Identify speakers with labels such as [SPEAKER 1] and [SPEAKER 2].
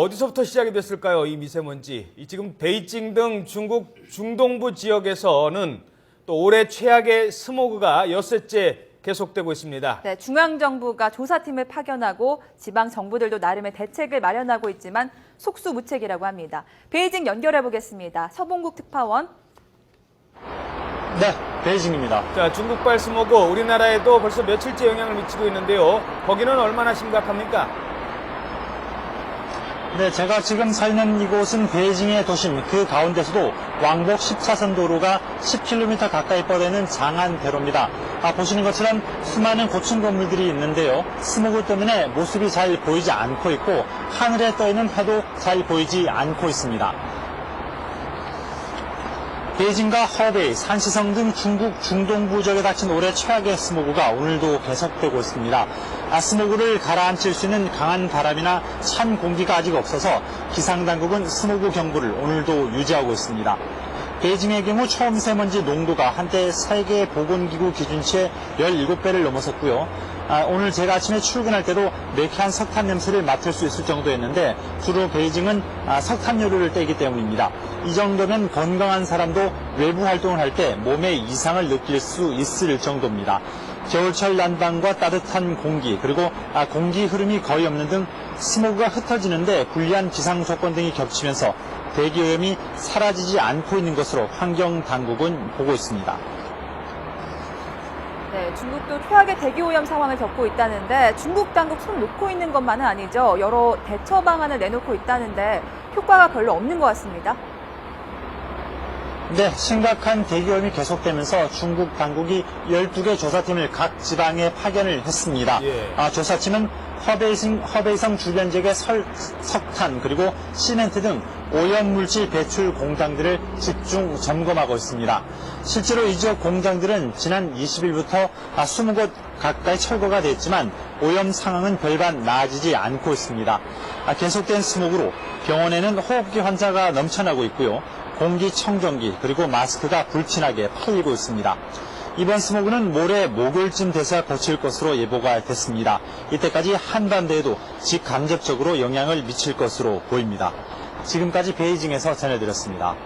[SPEAKER 1] 어디서부터 시작이 됐을까요? 이 미세먼지. 이 지금 베이징 등 중국 중동부 지역에서는 또 올해 최악의 스모그가 엿새째 계속되고 있습니다.
[SPEAKER 2] 네, 중앙정부가 조사팀을 파견하고 지방 정부들도 나름의 대책을 마련하고 있지만 속수무책이라고 합니다. 베이징 연결해 보겠습니다. 서봉국 특파원.
[SPEAKER 3] 네, 베이징입니다.
[SPEAKER 1] 자, 중국발 스모그 우리나라에도 벌써 며칠째 영향을 미치고 있는데요. 거기는 얼마나 심각합니까?
[SPEAKER 3] 네, 제가 지금 서 있는 이곳은 베이징의 도심 그 가운데서도 왕복 10차선 도로가 10km 가까이 뻗어있는 장안대로입니다. 아, 보시는 것처럼 수많은 고층 건물들이 있는데요. 스모그 때문에 모습이 잘 보이지 않고 있고 하늘에 떠있는 해도 잘 보이지 않고 있습니다. 베이징과 허베이, 산시성 등 중국 중동부 지역에 닥친 올해 최악의 스모그가 오늘도 계속되고 있습니다. 아, 스모그를 가라앉힐 수 있는 강한 바람이나 찬 공기가 아직 없어서 기상당국은 스모그 경보를 오늘도 유지하고 있습니다. 베이징의 경우 초미세먼지 농도가 한때 세계 보건기구 기준치의 17배를 넘어섰고요. 아, 오늘 제가 아침에 출근할 때도 매캐한 석탄 냄새를 맡을 수 있을 정도였는데 주로 베이징은 아, 석탄요류를 떼기 때문입니다. 이 정도면 건강한 사람도 외부 활동을 할 때 몸에 이상을 느낄 수 있을 정도입니다. 겨울철 난방과 따뜻한 공기 그리고 아, 공기 흐름이 거의 없는 등 스모그가 흩어지는데 불리한 기상 조건 등이 겹치면서 대기 오염이 사라지지 않고 있는 것으로 환경 당국은 보고 있습니다.
[SPEAKER 2] 네, 중국도 최악의 대기 오염 상황을 겪고 있다는데 중국 당국 손 놓고 있는 것만은 아니죠. 여러 대처 방안을 내놓고 있다는데 효과가 별로 없는 것 같습니다.
[SPEAKER 3] 네, 심각한 대기오염이 계속되면서 중국 당국이 12개 조사팀을 각 지방에 파견을 했습니다.
[SPEAKER 1] 예.
[SPEAKER 3] 아, 조사팀은 허베이성, 허베이성 주변 지역의 설, 석탄 그리고 시멘트 등 오염물질 배출 공장들을 집중 점검하고 있습니다. 실제로 이 지역 공장들은 지난 20일부터 아, 20곳 가까이 철거가 됐지만 오염 상황은 별반 나아지지 않고 있습니다. 아, 계속된 스모그로 병원에는 호흡기 환자가 넘쳐나고 있고요. 공기청정기 그리고 마스크가 불티나게 팔리고 있습니다. 이번 스모그는 모레 목요일쯤 돼서 거칠 것으로 예보가 됐습니다. 이때까지 한반도에도 직간접적으로 영향을 미칠 것으로 보입니다. 지금까지 베이징에서 전해드렸습니다.